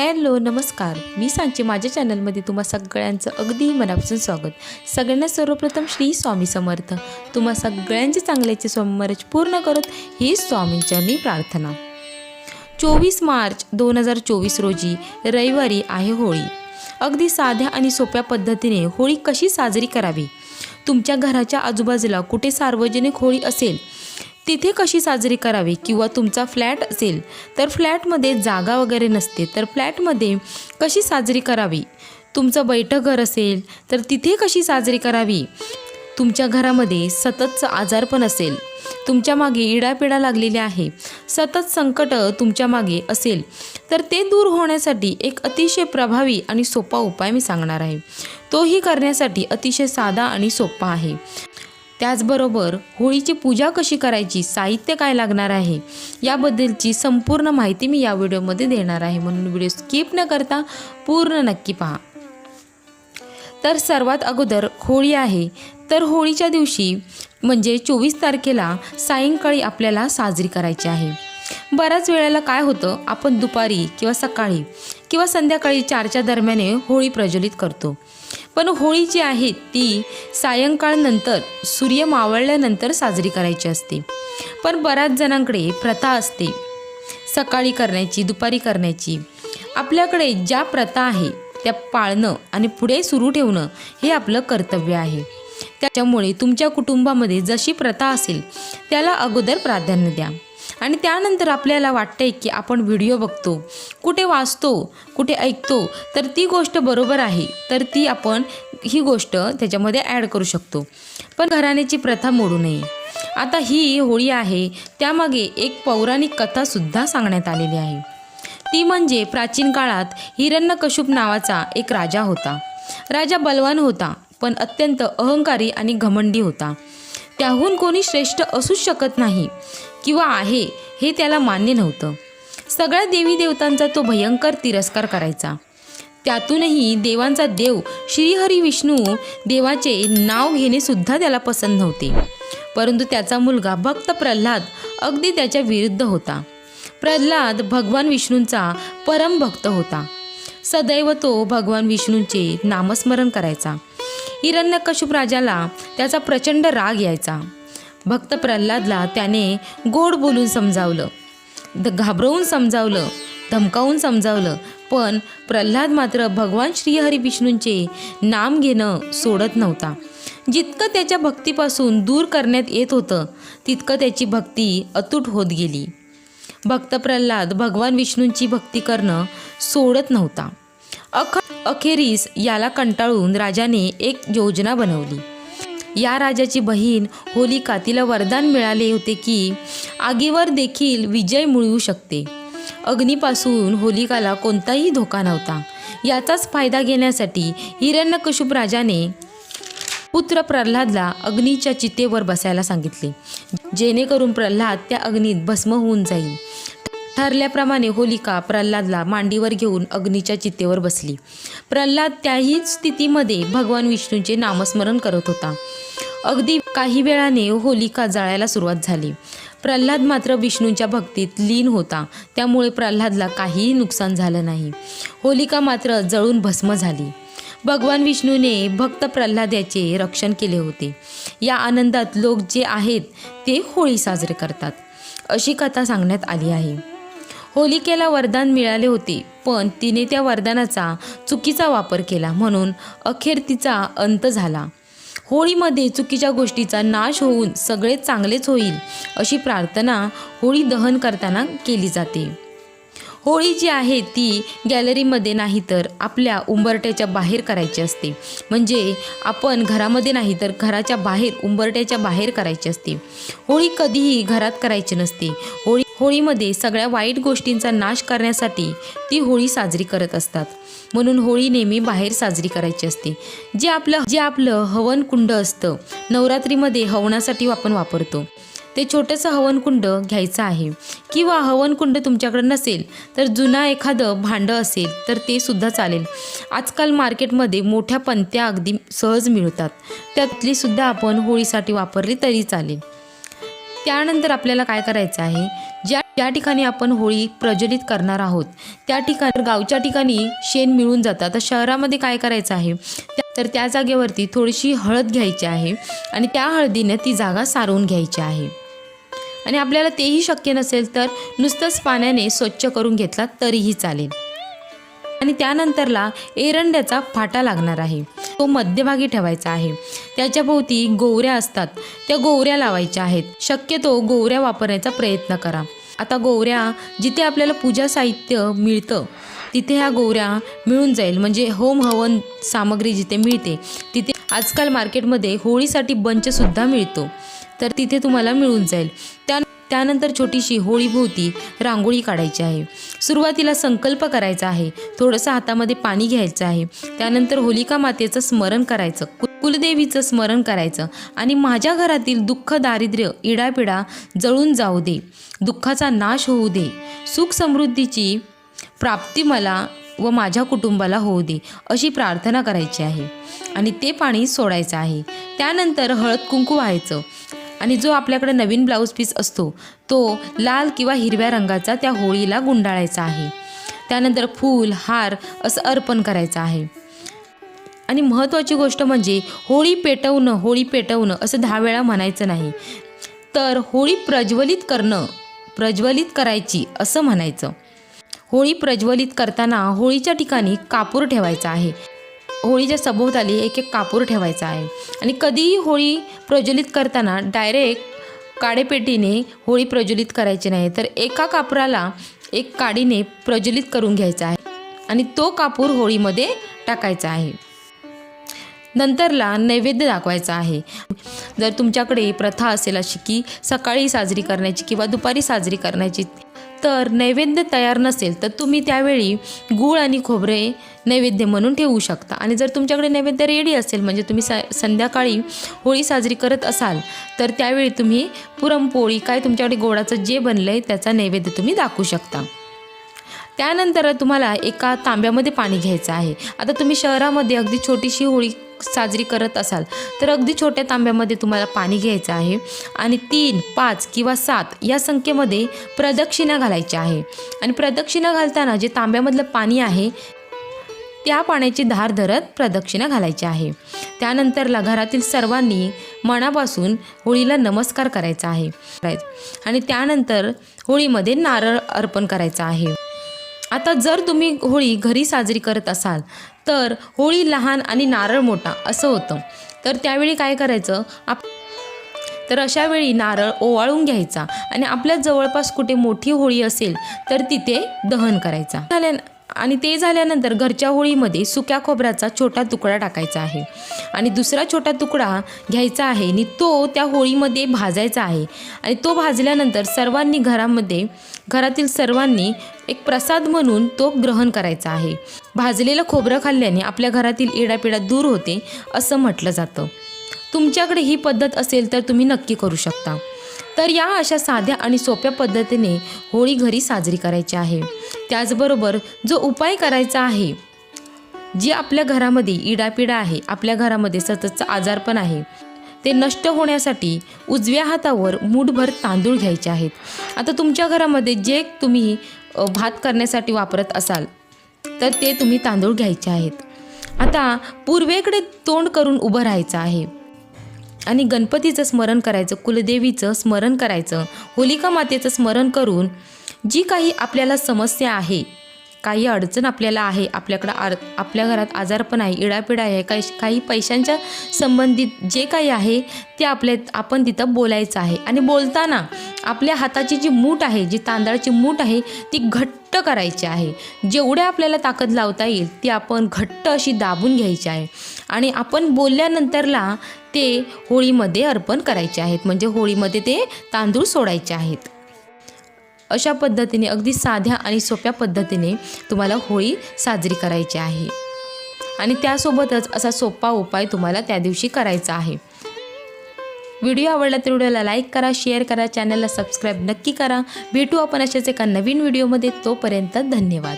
Hello नमस्कार. मी सांचे माझ्या चॅनलमध्ये तुम्हा सगळ्यांचं अगदी मनापासून स्वागत. सगळ्यांना सर्वप्रथम श्री स्वामी समर्थ. तुम्हा सगळ्यांचे चांगल्याचे स्वामीमरज पूर्ण करत ही स्वामींचरणी प्रार्थना. चोवीस मार्च दोन हजार चोवीस रोजी रविवारी आहे होळी. अगदी साध्या आणि सोप्या पद्धतीने होळी कशी साजरी करावी? तुमच्या घराच्या आजूबाजूला कुठे सार्वजनिक होळी असेल तिथे कशी साजरी करावी किंवा तुमचा फ्लॅट असेल तर फ्लॅटमध्ये जागा वगैरे नसते तर फ्लॅटमध्ये कशी साजरी करावी? तुमचं बैठक घर असेल तर तिथे कशी साजरी करावी? तुमच्या घरामध्ये सततचं आजारपण असेल तुमच्या मागे इडापिडा लागलेली आहे सतत संकट तुमच्या मागे असेल तर ते दूर होण्यासाठी एक अतिशय प्रभावी आणि सोपा उपाय मी सांगणार आहे. तोही करण्यासाठी अतिशय साधा आणि सोपा आहे. त्याचबरोबर होळीची पूजा कशी करायची साहित्य काय लागणार आहे याबद्दलची संपूर्ण माहिती मी या व्हिडिओमध्ये देणार आहे. म्हणून व्हिडिओ स्किप न करता पूर्ण नक्की पहा. तर सर्वात अगोदर होळी आहे. तर होळीच्या दिवशी म्हणजे चोवीस तारखेला सायंकाळी आपल्याला साजरी करायची आहे. बऱ्याच वेळेला काय होतं आपण दुपारी किंवा सकाळी किंवा संध्याकाळी चारच्या दरम्याने होळी प्रज्वलित करतो. पण होळी जी आहे ती सायंकाळनंतर सूर्य मावळल्यानंतर साजरी करायची असते. पण बऱ्याच जणांकडे प्रथा असते. सकाळी करण्याची दुपारी करण्याची. आपल्याकडे ज्या प्रथा आहे त्या पाळणं आणि पुढे सुरू ठेवणं हे आपलं कर्तव्य आहे. त्याच्यामुळे तुमच्या कुटुंबामध्ये जशी प्रथा असेल त्याला अगोदर प्राधान्य द्या. आणि त्यानंतर आपल्याला वाटतंय की आपण व्हिडिओ बघतो कुठे वाचतो कुठे ऐकतो तर ती गोष्ट बरोबर आहे. तर ती आपण ही गोष्ट त्याच्यामध्ये ॲड करू शकतो. पण घराण्याची प्रथा मोडू नये. आता ही होळी आहे त्यामागे एक पौराणिक कथासुद्धा सांगण्यात आलेली आहे. ती म्हणजे प्राचीन काळात हिरण्यकश्यप नावाचा एक राजा होता. राजा बलवान होता पण अत्यंत अहंकारी आणि घमंडी होता. त्याहून कोणी श्रेष्ठ असूच शकत नाही किंवा आहे हे त्याला मान्य नव्हतं. सगळ्या देवी देवतांचा तो भयंकर तिरस्कार करायचा. त्यातूनही देवांचा देव श्रीहरी विष्णू देवाचे नाव घेणे सुद्धा त्याला पसंत नव्हते. परंतु त्याचा मुलगा भक्त प्रल्हाद अगदी त्याच्या विरुद्ध होता. प्रल्हाद भगवान विष्णूंचा परम भक्त होता. सदैव तो भगवान विष्णूंचे नामस्मरण करायचा. हिरण्यकशुप राजाला त्याचा प्रचंड राग यायचा. भक्त प्रल्हादला त्याने गोड बोलून समजावलं. द घाबरवून समजावलं धमकावून समजावलं पण प्रल्हाद मात्र भगवान श्रीहरी विष्णूंचे नाम घेणं सोडत नव्हता. जितकं त्याच्या भक्तीपासून दूर करण्यात येत होतं तितकं त्याची भक्ती अतूट होत गेली. भक्त प्रल्हाद भगवान विष्णूंची भक्ती करणं सोडत नव्हता. अख अखेरीस याला कंटाळून राजाने एक योजना बनवली. या राजाची बहीण होलिका तिला वरदान मिळाले होते की आगीवर देखील विजय मिळवू शकते. अग्नीपासून होलिकाला कोणताही धोका नव्हता. याचाच फायदा घेण्यासाठी हिरण्यकशुप राजाने पुत्र प्रल्हादला अग्नीच्या चितेवर बसायला सांगितले. जेणेकरून प्रल्हाद त्या अग्नीत भस्म होऊन जाईल. ठरल्याप्रमाणे होलिका प्रल्हादला मांडीवर घेऊन अग्नीच्या चितेवर बसली. प्रल्हाद त्याही स्थितीमध्ये भगवान विष्णूंचे नामस्मरण करत होता. अगदी काही वेळाने होलिका जळायला सुरुवात झाली. प्रल्हाद मात्र विष्णूंच्या भक्तीत लीन होता. त्यामुळे प्रल्हादला काहीही नुकसान झालं नाही. होलिका मात्र जळून भस्म झाली. भगवान विष्णूने भक्त प्रल्हाद याचे रक्षण केले होते. या आनंदात लोक जे आहेत ते होळी साजरे करतात अशी कथा सांगण्यात आली आहे. होलिकेला वरदान मिळाले होते पण तिने त्या वरदानाचा चुकीचा वापर केला म्हणून अखेर तिचा अंत झाला. होळीमध्ये चुकीच्या गोष्टीचा नाश होऊन सगळे चांगलेच होईल अशी प्रार्थना होळी दहन करताना केली जाते. होळी जी आहे ती गॅलरीमध्ये नाही तर आपल्या उंबरट्याच्या बाहेर करायची असते. म्हणजे आपण घरामध्ये नाही तर घराच्या बाहेर उंबरट्याच्या बाहेर करायची असते. होळी कधीही घरात करायची नसते. होळी होळीमध्ये सगळ्या वाईट गोष्टींचा नाश करण्यासाठी ती होळी साजरी करत असतात. म्हणून होळी नेहमी बाहेर साजरी करायची असते. जे आपलं जे आपलं हवन कुंड असतं नवरात्रीमध्ये हवनासाठी आपण वापरतो. ते छोटंसं हवनकुंड घ्यायचं आहे. किंवा हवनकुंड तुमच्याकडे नसेल तर जुना एखादं भांडं असेल तर ते सुद्धा चालेल. आजकाल मार्केटमध्ये मोठ्या पंत्या अगदी सहज मिळतात. त्यातली सुद्धा आपण होळीसाठी वापरली तरी चालेल. त्यानंतर आपल्याला काय करायचं आहे? ज्या ज्या ठिकाणी आपण होळी प्रज्वलित करणार आहोत त्या ठिकाणी गावच्या ठिकाणी शेण मिळून जातं. तर शहरामध्ये काय करायचं आहे? त्या- तर त्या जागेवरती थोडीशी हळद घ्यायची आहे आणि त्या हळदीने ती जागा सारवून घ्यायची आहे. आणि आपल्याला तेही शक्य नसेल तर नुसतंच पाण्याने स्वच्छ करून घेतला तरीही चालेल. आणि त्यानंतरला एरंड्याचा फाटा लागणार आहे. तो मध्यभागी ठेवायचा आहे. त्याच्या भोवती गोवऱ्या असतात. त्या गोवऱ्या लावायच्या आहेत. शक्यतो गोवऱ्या वापरण्याचा प्रयत्न करा. आता गोवऱ्या जिथे आपल्याला पूजा साहित्य मिळतं तिथे ह्या गोवऱ्या मिळून जाईल. म्हणजे होम हवन सामग्री जिथे मिळते तिथे आजकाल मार्केटमध्ये होळीसाठी बंचसुद्धा मिळतो. तर तिथे तुम्हाला मिळून जाईल. त्या त्यानंतर छोटीशी होळीभोवती रांगोळी काढायची आहे. सुरुवातीला संकल्प करायचा आहे. थोडंसं हातामध्ये पाणी घ्यायचं आहे. त्यानंतर होलिका मातेचं स्मरण करायचं. कुलदेवीचं स्मरण करायचं. आणि माझ्या घरातील दुःख दारिद्र्य इडापिडा जळून जाऊ दे. दुःखाचा नाश होऊ दे. सुख समृद्धीची प्राप्ती मला व माझ्या कुटुंबाला होऊ दे अशी प्रार्थना करायची आहे. आणि ते पाणी सोडायचं आहे. त्यानंतर हळद कुंकू व्हायचं. आणि जो आपल्याकडे नवीन ब्लाऊज पीस असतो तो लाल किंवा हिरव्या रंगाचा त्या होळीला गुंडाळायचा आहे. त्यानंतर फूल हार असं अर्पण करायचं आहे. आणि महत्त्वाची गोष्ट म्हणजे होळी पेटवणं होळी पेटवणं असं दहा वेळा म्हणायचं नाही. तर होळी प्रज्वलित करणं प्रज्वलित करायची असं म्हणायचं. होळी प्रज्वलित करताना होळीच्या ठिकाणी कापूर ठेवायचा आहे. होळीच्या सभोवताली एक एक कापूर ठेवायचा आहे. आणि कधीही होळी प्रज्वलित करताना डायरेक्ट काडेपेटीने होळी प्रज्वलित करायची नाही तर एका कापराला एक काडीने प्रज्वलित करून घ्यायचा आहे आणि तो कापूर होळीमध्ये टाकायचा आहे. नंतरला नैवेद्य दाखवायचा आहे. जर तुमच्याकडे प्रथा असेल अशी की सकाळी साजरी करण्याची किंवा दुपारी साजरी करण्याची तर नैवेद्य तयार नसेल तर तुम्ही त्यावेळी गूळ आणि खोबरे नैवेद्य म्हणून ठेवू शकता. आणि जर तुमच्याकडे नैवेद्य रेडी असेल म्हणजे तुम्ही स संध्याकाळी होळी साजरी करत असाल तर त्यावेळी तुम्ही पुरणपोळी काय तुमच्याकडे गोडाचं जे बनलं आहे त्याचा नैवेद्य तुम्ही दाखवू शकता. त्यानंतर तुम्हाला एका तांब्यामध्ये पाणी घ्यायचं आहे. आता तुम्ही शहरामध्ये अगदी छोटीशी होळी साजरी करत असाल तर अगदी छोट्या तांब्यामध्ये तुम्हाला पाणी घ्यायचं आहे आणि तीन पाच किंवा सात या संख्येमध्ये प्रदक्षिणा घालायची आहे. आणि प्रदक्षिणा घालताना जे तांब्यामधलं पाणी आहे त्या पाण्याची धार धरत प्रदक्षिणा घालायची आहे. त्यानंतरला घरातील सर्वांनी मनापासून होळीला नमस्कार करायचा आहे. आणि त्यानंतर होळीमध्ये नारळ अर्पण करायचा आहे. आता जर तुम्ही होळी घरी साजरी करत असाल तर होळी लहान आणि नारळ मोठा असं होतं. तर त्यावेळी काय करायचं? आप तर अशावेळी नारळ ओवाळून घ्यायचा आणि आपल्या जवळपास कुठे मोठी होळी असेल तर तिथे दहन करायचा. झाल्या आणि ते झाल्यानंतर घरच्या होळीमध्ये सुक्या खोबऱ्याचा छोटा तुकडा टाकायचा आहे. आणि दुसरा छोटा तुकडा घ्यायचा आहे आणि तो त्या होळीमध्ये भाजायचा आहे. आणि तो भाजल्यानंतर सर्वांनी घरामध्ये घरातील सर्वांनी एक प्रसाद म्हणून तो ग्रहण करायचा आहे. भाजलेलं खोबरं खाल्ल्याने आपल्या घरातील इडापिडा दूर होते असं म्हटलं जातं. तुमच्याकडे ही पद्धत असेल तर तुम्ही नक्की करू शकता. तर या अशा साध्या आणि सोप्या पद्धतीने होळी घरी साजरी करायची आहे. त्याचबरोबर जो उपाय करायचा आहे जी आपल्या घरामध्ये इडापिडा आहे आपल्या घरामध्ये सततचं आजारपण आहे ते नष्ट होण्यासाठी उजव्या हातावर मूठभर तांदूळ घ्यायचे आहेत. आता तुमच्या घरामध्ये जे तुम्ही भात करण्यासाठी वापरत असाल तर ते तुम्ही तांदूळ घ्यायचे आहेत. आता पूर्वेकडे तोंड करून उभं राहायचं आहे. आणि गणपतीचं स्मरण करायचं कुलदेवीचं स्मरण करायचं होलिका मातेचं स्मरण करून जी काही आपल्याला समस्या आहे काही अडचण आपल्याला आहे आपल्याकडं आर आपल्या घरात आजारपण आहे इडापिडा आहे काही काही पैशांच्या संबंधित जे काही आहे ते आपल्या आपण तिथं बोलायचं आहे. आणि बोलताना आपल्या हाताची जी मूठ आहे जी तांदळाची मूठ आहे ती घट्ट करायची आहे. जेवढ्या आपल्याला ताकद लावता येईल ती आपण घट्ट अशी दाबून घ्यायची आहे. आणि आपण बोलल्यानंतरला ते होळीमध्ये अर्पण करायचे आहेत. म्हणजे होळीमध्ये ते तांदूळ सोडायचे आहेत. अशा पद्धतीने अगदी साध्या आणि सोप्या पद्धतीने तुम्हाला होळी साजरी करायची आहे. आणि त्यासोबतच असा सोपा उपाय तुम्हाला त्या दिवशी करायचा आहे. व्हिडिओ आवडला तर व्हिडिओला लाईक करा शेअर करा चॅनलला सबस्क्राईब नक्की करा. भेटू आपण अशाच एका नवीन व्हिडिओमध्ये. तोपर्यंत धन्यवाद.